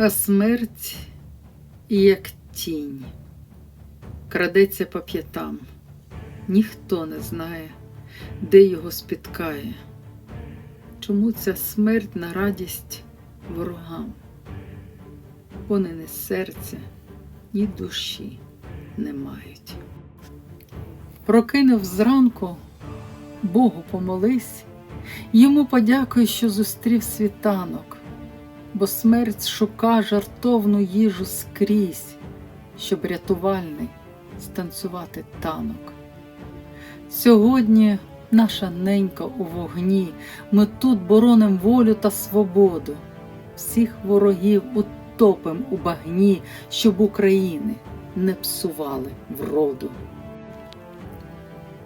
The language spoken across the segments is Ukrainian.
А смерть, як тінь, крадеться по п'ятам. Ніхто не знає, де його спіткає. Чому ця смерть на радість ворогам? Вони ні серця, ні душі не мають. Прокинув зранку, Богу помолись, йому подякуй, що зустрів світанок, бо смерть шука жартовну їжу скрізь, щоб рятувальний станцювати танок. Сьогодні наша ненька у вогні, ми тут бороним волю та свободу, всіх ворогів утопим у багні, щоб України не псували вроду.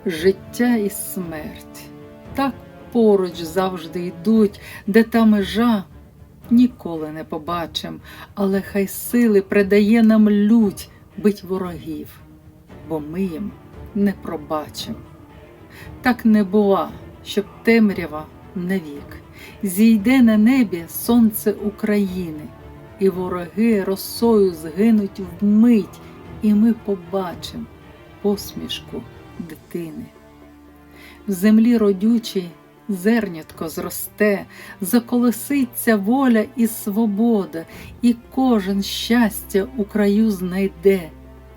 Життя і смерть так поруч завжди йдуть, де та межа ніколи не побачим, але хай сили придає нам лють бить ворогів, бо ми їм не пробачим. Так не бува, щоб темрява навік зійде на небі сонце України, і вороги росою згинуть вмить, і ми побачим посмішку дитини. В землі родючій зернятко зросте, заколоситься воля і свобода, і кожен щастя у краю знайде,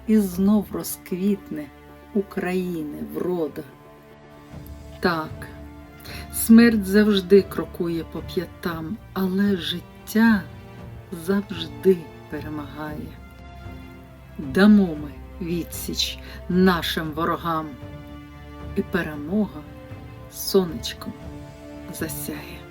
і знов розквітне України врода. Так, смерть завжди крокує по п'ятам, але життя завжди перемагає. Дамо ми відсіч нашим ворогам, і перемога сонечком засяє.